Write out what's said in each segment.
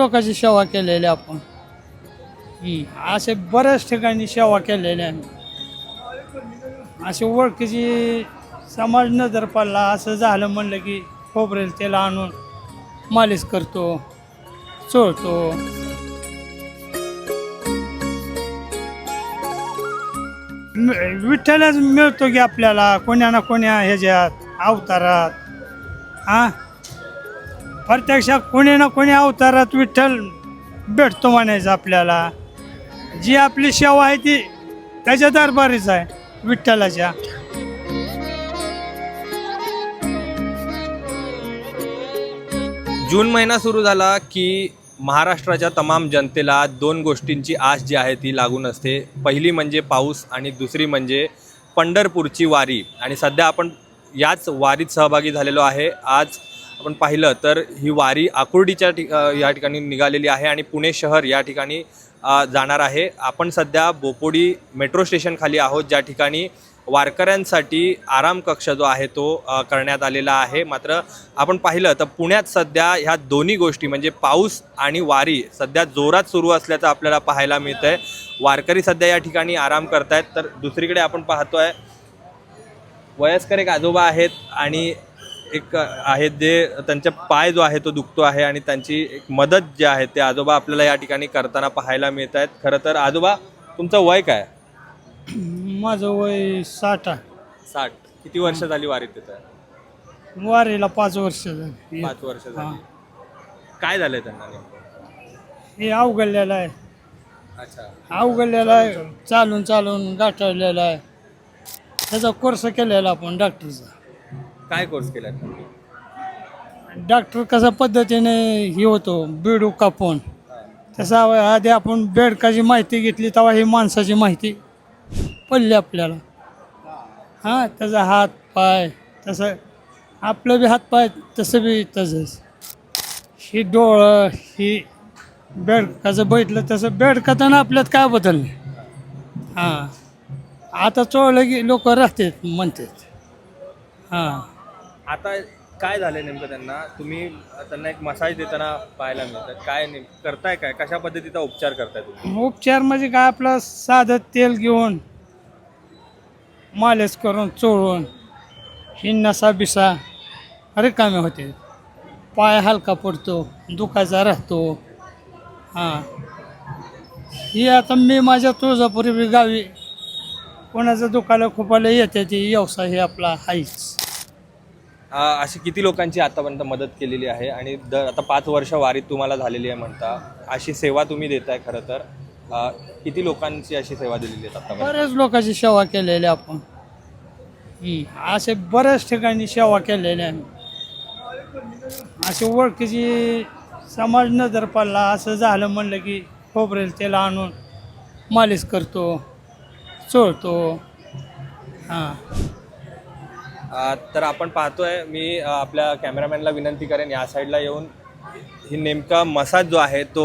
लोकांची सेवा केलेली आपण. हम्म, असे बऱ्याच ठिकाणी सेवा केलेल्या आहे अशी ओळखीची समाज नजर पडला असं झालं म्हणलं की खोबरेल तेल आणून मालिश करतो चोळतो. म- विठ्ठलच मिळतो की आपल्याला कोण्या ना कोण्या ह्याच्यात अवतारात. हां? प्रत्यक्षात कोणी ना कोणी अवतारात विठ्ठल भेटतो म्हणायचं आपल्याला. जी आपली सेवा आहे ती त्याच्या दरबारीच आहे विठ्ठलाच्या. जून महिना सुरू झाला की महाराष्ट्राच्या तमाम जनतेला दोन गोष्टींची आस जी आहे ती लागून असते. पहिली म्हणजे पाऊस आणि दुसरी म्हणजे पंढरपूरची वारी. आणि सध्या आपण याच वारीत सहभागी झालेलो आहे. आज आपण पाहिलं तर ही वारी आकुर्डीच्या ठिक या ठिकाणी निघालेली आहे आणि पुणे शहर या ठिकाणी जाणार आहे. आपण सध्या बोपोडी मेट्रो स्टेशनखाली आहोत ज्या ठिकाणी वारकऱ्यांसाठी आराम कक्ष जो आहे तो करण्यात आलेला आहे. मात्र आपण पाहिलं तर पुण्यात सध्या ह्या दोन्ही गोष्टी म्हणजे पाऊस आणि वारी सध्या जोरात सुरू असल्याचं आपल्याला पाहायला मिळतं आहे वारकरी सध्या या ठिकाणी आराम करतायत. तर दुसरीकडे आपण पाहतोय वयस्कर एक आजोबा आहेत आणि एक आहेत जे त्यांचा पाय जो आहे तो दुखतो आहे आणि त्यांची एक मदत जी आहे ते आजोबा आपल्याला या ठिकाणी करताना पाहायला मिळत आहेत. खरं तर आजोबा तुमचं वय काय? माझं वय साठ आहे. साठ. किती वर्ष झाली वारीत आहे वारीला पाच वर्ष झाली. पाच वर्ष. झाली. काय झालंय त्यांना नेमकं? हे अवघडलेलं आहे. अच्छा. अवघडलेलं आहे. चालून चालून गाठवलेलं आहे. त्याचा कोर्स केलेला आपण डॉक्टरचा. काय कोर्स केला डॉक्टर कसा पद्धतीने हे होतो बेडू कापून तसा आधी आपण बेडकाची माहिती घेतली तेव्हा ही माणसाची माहिती पडली आपल्याला. हां त्याचा हात पाय तसं आपलं बी हात पाय तसं बी तसंच. ही डोळं ही बेडकाचं बैठलं तसं बेडकाचं आपल्यात काय बदललं हां. आता चोळलं की लोक राहतात म्हणतात. हां. आता काय झालं नेमकं त्यांना? तुम्ही त्यांना एक मसाज देताना पाहायला मिळतात काय नेम करताय काय? कशा पद्धतीचा उपचार करताय तुम्ही? उपचार म्हणजे काय? आपलं साधं तेल घेऊन मालिश करून चोळून ही नसा बिसा रिकामे होते. पाय हलका पडतो दुखायचा राहतो. हां. ही आता मी माझ्या तुळजापुरी गावी कोणाचं दुखायला खुपायला येते ती व्यवसाय हे आपला आहेच. अशी किती लोकांची आतापर्यंत मदत केलेली आहे आणि दर आता पाच वर्ष वारीत तुम्हाला झालेली आहे म्हणता अशी सेवा तुम्ही देताय खरं तर. अ, किती लोकांची अशी सेवा दिलेली आहे आतापर्यंत? बऱ्याच लोकांची सेवा केलेली आपण. हम्म, असे बऱ्याच ठिकाणी सेवा केलेल्या आहे. अशी ओळखीची समाज नजर पडला असं झालं म्हणलं की खोबरेल तेल आणून मालिश करतो चोळतो. हां. तर आपण पाहतोय मी आपल्या कॅमेरामॅनला विनंती करेन या साईडला येऊन ही नेमका मसाज जो आहे तो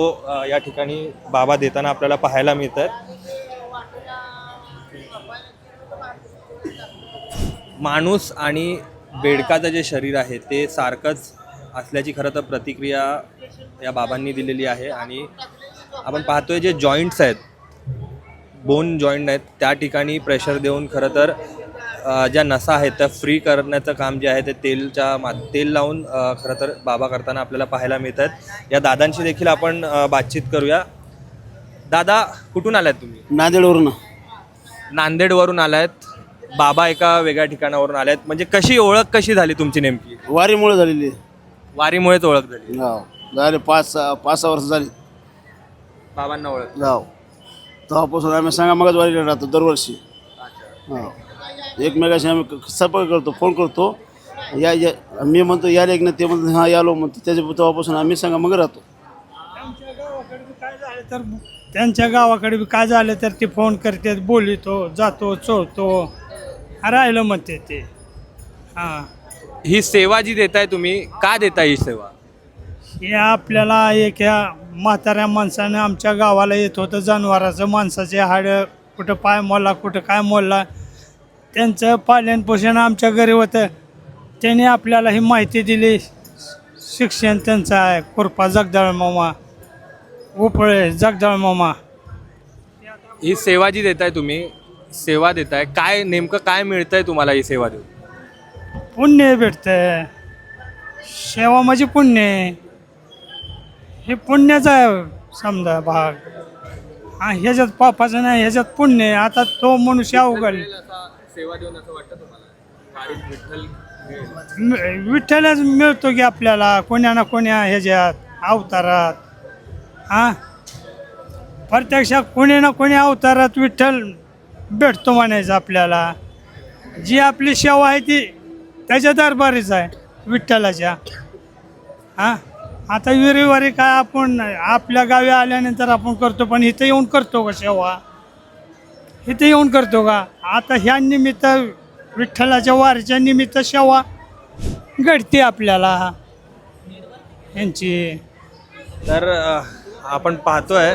या ठिकाणी बाबा देताना आपल्याला पाहायला मिळत माणूस आणि बेडकाचं जे शरीर आहे ते सारखंच असल्याची खरं तर प्रतिक्रिया या बाबांनी दिलेली आहे. आणि आपण पाहतोय जे जॉईंट्स आहेत बोन जॉईंट आहेत त्या ठिकाणी प्रेशर देऊन खरं तर ज्या नसा आहेत त्या फ्री करण्याचं काम जे आहे ते तेलच्या मा तेल लावून खरं तर बाबा करताना आपल्याला पाहायला मिळत आहेत या दादांशी देखील आपण बातचीत करूया. दादा कुठून आलात तुम्ही? नांदेडवरून. नांदेडवरून आलात. बाबा एका वेगळ्या ठिकाणावरून आल्यात म्हणजे कशी ओळख कशी झाली तुमची नेमकी? वारीमुळे झालेली. वारीमुळेच ओळख झाली. गाव झाले पाच सहा पाच सहा वर्ष झाली. बाबांना ओळख. गाव तेव्हापासून आम्ही सांगा मगच वारीला राहतो दरवर्षी. हो. एकमेकाशी आम्ही संपर्क करतो फोन करतो. या या मी म्हणतो या एक ना ते म्हणतो हां यालो म्हणतो. त्याच्या तेव्हापासून आम्ही सांगा मग राहतो. त्यांच्या गावाकडे बी काय झालं तर त्यांच्या गावाकडे बी काय झालं तर ते फोन करतात बोलितो जातो चोळतो राहिलं म्हणते ते. हां. ही सेवा जी देताय तुम्ही का देताय ही सेवा? हे आपल्याला एक ह्या म्हाताऱ्या माणसानं आमच्या गावाला येत होतं जनावराचं माणसाचे हाडं कुठं पाय मोडला कुठं काय मोडला त्यांचं पालन पोषण आमच्या घरी होतं. त्याने आपल्याला ही माहिती दिली. शिक्षण त्यांचं आहे. कृपा जगदाळ मामा. उपळे जगदळ मामा. ही सेवा जी देताय तुम्ही सेवा देताय काय नेमकं काय मिळतंय तुम्हाला ही सेवा देऊन? पुण्य भेटतं सेवा म्हणजे पुण्य. हे पुण्याचा आहे समजा भाग. हा ह्याच्यात पापाचं नाही ह्याच्यात पुण्य आहे. आता तो मनुष्य अवघड सेवा देऊन असं वाटतं तुम्हाला? विठ्ठल विठ्ठलच मिळतो की आपल्याला कोण्या ना कोण्या ह्याच्यात अवतारात. हा? प्रत्यक्षात कोणी ना कोणी अवतारात विठ्ठल भेटतो म्हणायचं आपल्याला. जी आपली सेवा आहे ती त्याच्या दरबारीच आहे विठ्ठलाच्या. हा? आता विरिवारी काय आपण आपल्या गावी आल्यानंतर आपण करतो पण इथं येऊन करतो का सेवा? इथे येऊन करतो का? आता ह्या निमित्त विठ्ठलाच्या वारीच्या निमित्त सेवा घडते आपल्याला. यांची. तर अ, आपण पाहतोय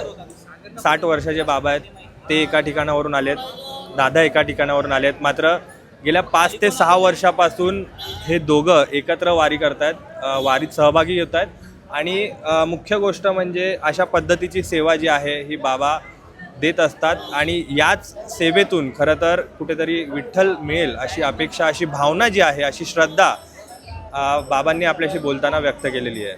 साठ वर्षाचे बाबा आहेत. ते एका ठिकाणावरून आलेत. दादा एका ठिकाणावरून आलेत. मात्र गेल्या पाच ते सहा वर्षापासून हे दोघं एकत्र वारी करतायत अ, वारीत सहभागी होत आहेत आणि अ, मुख्य गोष्ट म्हणजे अशा पद्धतीची सेवा जी आहे ही बाबा देत असतात आणि याच सेवेतून खरं तर कुठेतरी विठ्ठल मिळेल अशी अपेक्षा अशी भावना जी आहे अशी श्रद्धा बाबांनी आपल्याशी बोलताना व्यक्त केलेली आहे.